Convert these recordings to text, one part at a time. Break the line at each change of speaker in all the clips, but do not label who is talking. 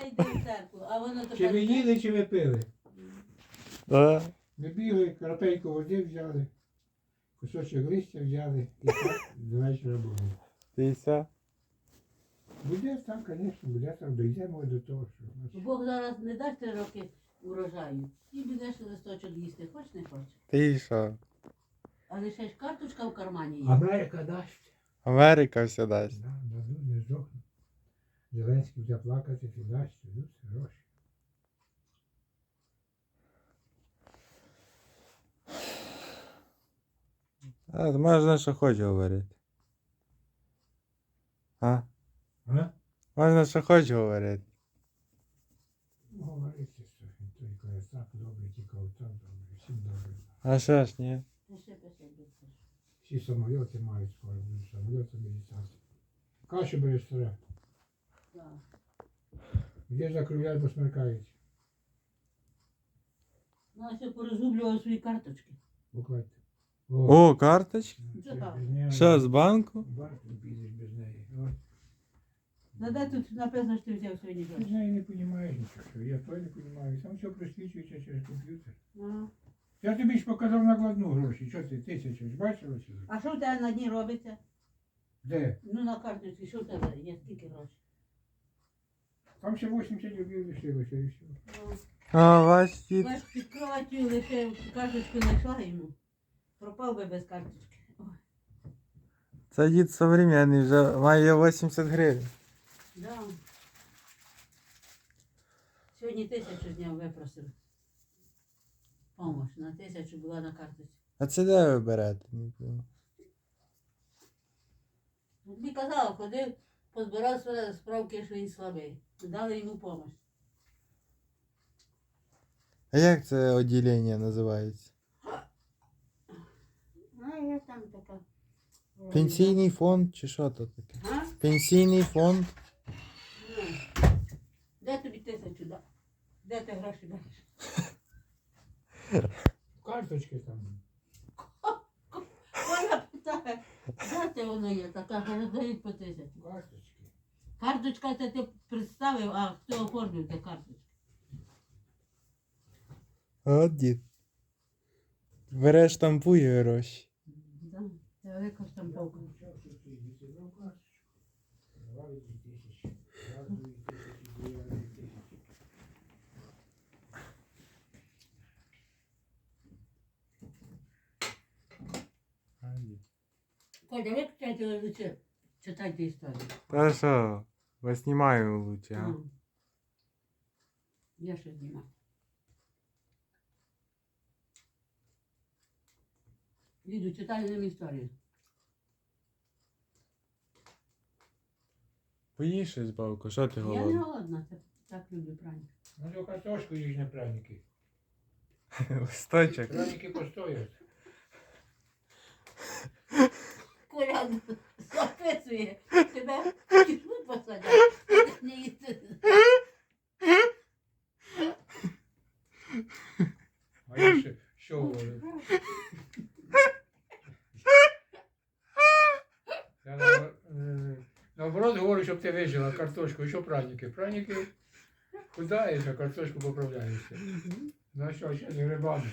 йде, йде в церкву, а воно тепер...
Чи ви їли, чи ви пили?
Да.
Ми бігли, крапельку води взяли, кусочок листя взяли і так до вечора було.
І все.
Буде так, звісно, буде так, дійдемо до того, що у нас
Бог зараз не дасть три роки урожаю. І будеш листочок їсти, хоч не хоч.
Ти що?
А лише ж карточка в кармані є.
Америка дасть.
Америка все дасть.
Да, дадуть, не здохне. Зеленський буде плакати, ти дасть, дадуть гроші.
А, можна що хоче говорити. А?
А?
Можна що хоче говорити.
Говорити, що він той коли так добре, тільки отак добре, всім добре.
А що ж, ні?
Всі самоліти мають скоро, будуть самоліти літати. Кашу береш стара. Де закругляй, бо смеркається.
Ну, а ще порозгублював свої карточки.
Буквально.
О, карточка?
Це так.
З банку?
Банку підеш без неї. От.
Ну, де тут написано, що ти взяв сьогодні
Ти з
гроші?
неї не розумієш нічого, що я той не розумію. Там все просвічується через комп'ютер.
Ну.
Я тобі ж показав накладну гроші. Що ти, тисячу, ж бачила сюди?
А що в тебе на дні робиться?
Де?
Ну, на карточці, що в тебе є, скільки грошей?
Там ще 80 рублів лишилося і все.
А, ваш дід.
Бач, під кроватю лише карточку знайшла йому. Пропав би без карточки. Ой,
Це дід современний, вже має 80 гривень.
да. Сьогодні тисячу з нього випросив. Помощ на тисячу була на карточці.
А це де ви берете? Не пойму.
Тобі казала, ходив, позбирав свої справки, що він слабий. Дали йому помощ.
А як це відділення називається?
А я там така.
Пенсійний фонд чи що то таке?
А?
Пенсійний фонд.
Ну. Де тобі тисячу да? Де ти гроші береш?
Карточки там.
Оля питає, де ти воно є? Така передають по тисячу.
Карточки.
Карточка це ти представив, а хто оформив те карточку?
От дід. Береш штампує гроші.
Да. Це велика штамповка. Коля, виключайте лучше Читайте історію.
Та що, знімаємо лучше, а?
Ну. Я що знімаю. Ліду, читай нам історію.
Поїж щось, бабко, що ти
Я не голодна, це так люблю прані.
Ну, то картошку їж на пряники.
Листочок.
Пряники постоять.
Коля записує, тебе посадять, не їсти.
А я ще що говорю? Я е, наоборот говорю, щоб ти вижила картошку, і що праніки. Праніки худаєш, а картошку поправляєшся. Ну що, ще з грибами.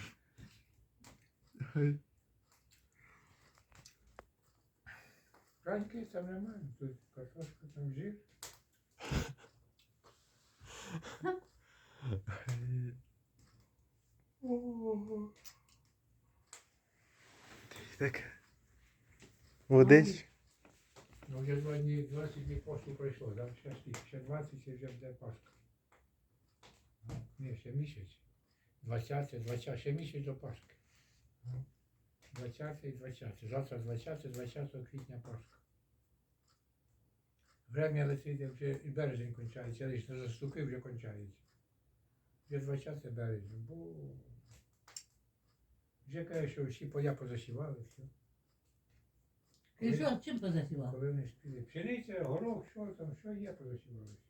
Праніки там немає, тут картошка, там жир.
Так. Водич?
Ну вже два дні, 20 днів посту пройшло, там ще скільки, ще 20 і вже буде Пасха. Ні, ще місяць. 20, 20, ще місяць до Пасхи. 20 і 20. Завтра 20, 20 квітня Пасха. Время летить, як вже і березень кончається, лише не заступив, вже кончається. Вже 20 березня. Бо вже каже, що всі поля позасівали, все.
І що, чим позасівав?
Коли вони спіли. Пшениця, горох, що там, що є, позасівалися.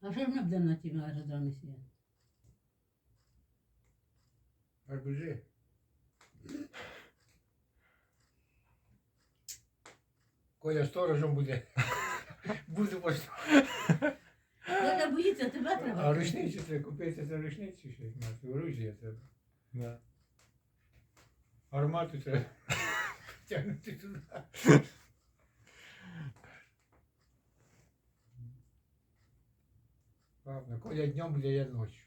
А що ж ми будемо на тім аеродромі сіяти?
Гарбузи. Коля сторожем буде. Буду пост...
Коля боїться, тебе треба.
А рушницю треба купити за рушницю щось мати. Оружие треба.
Да.
Армату треба тягнути туди. Ладно, Коля днем буде, я ночью.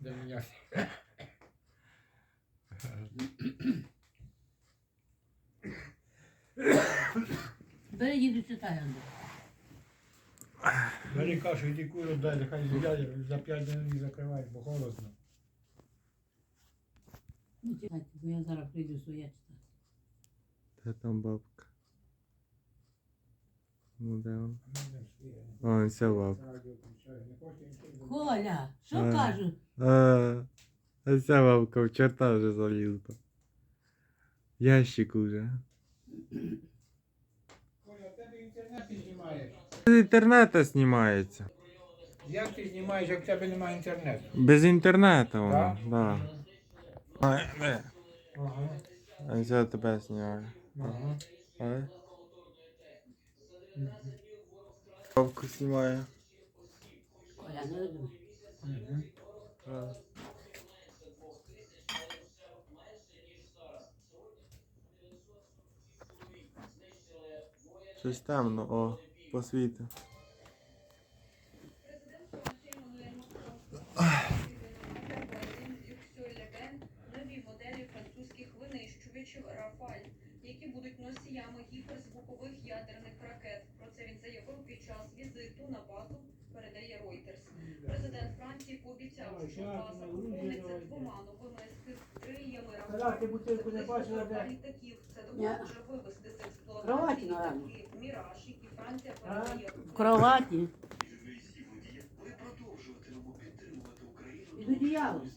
Для меня.
Бери їду читай, Андрій.
Бери кашу, іди куру дай, нехай з'їдає, за п'ять днів не закривай, бо холодно.
Ну, чекайте, бо я зараз прийду своє читати.
Де там бабка? Ну де вона? О, ця бабка.
Коля, що
Е. А, ця бабка в черта вже залізла. Ящик уже.
Коля, в тебе інтернет ти знімаєш.
З інтернету знімається.
Як ти знімаєш, як в тебе немає інтернету?
Без інтернету воно,
Так?
да. А, де?
Ага.
А це тебе знімає.
Ага.
А? Бабку знімає.
Коля, не думай.
Щось темно, о, посвіти.
Рафаль, які будуть носіями гіперзвукових ядерних ракет. Про це він заявив під час візиту на базу, передає Reuters. Президент Франції пообіцяв, що база поповниться двома новими ескадрильями
Казав, ти бутилку не бачила, де?
літаків. Це допоможе вивести з
Кроваті,
експлуатації
наверно.
літаки Міраж, які Франція передає.
В кроваті. Під одіялом.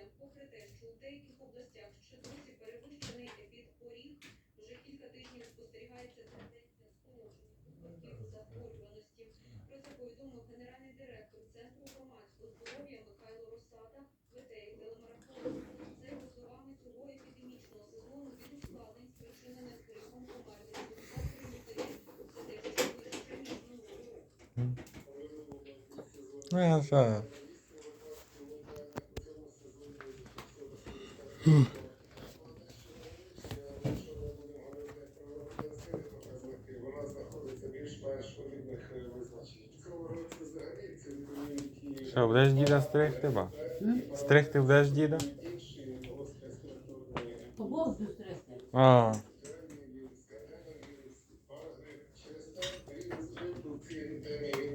Знижуватися. Попри те, що у деяких областях ще досі перевищений епідпоріг, вже кілька тижнів спостерігається тенденція скорочення випадків захворюваності. Про це повідомив генеральний директор Центру громадського здоров'я Михайло Росата в етері телемарафону. За його словами, цього епідемічного сезону від ускладнень, спричинених грипом, померли 73 лікарі. Це дещо вище, року.
Ну я що?
Вона знаходиться більш-менш у рівних е, визначень. В цьому році взагалі ці вітаміни,
Що, будеш діда стригти, ба? Стригти будеш діда?
інші гострі структурні
Побов.
А,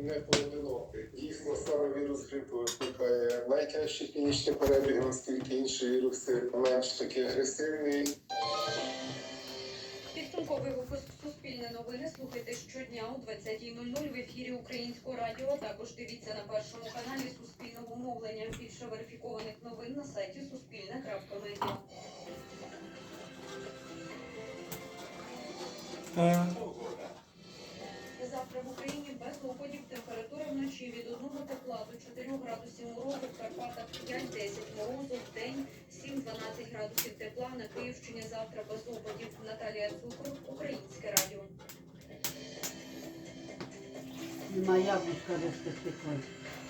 не поодинокий. Дійсно, саме вірус грипу найтяжчі клінічні перебіги, оскільки інші віруси менш такі агресивні
Підсумковий випуск Суспільне новини слухайте щодня о 20.00 в ефірі Українського радіо. Також дивіться на першому каналі Суспільного мовлення. Більше верифікованих новин на сайті Суспільне.Медіа. Завтра в Україні без опадів тепла до 4 градусів морозу, в Карпатах 5-10 морозу, в день 7-12 градусів тепла. На Київщині завтра без опадів. Наталія Цукор, Українське радіо.
Нема яблучка розпекти.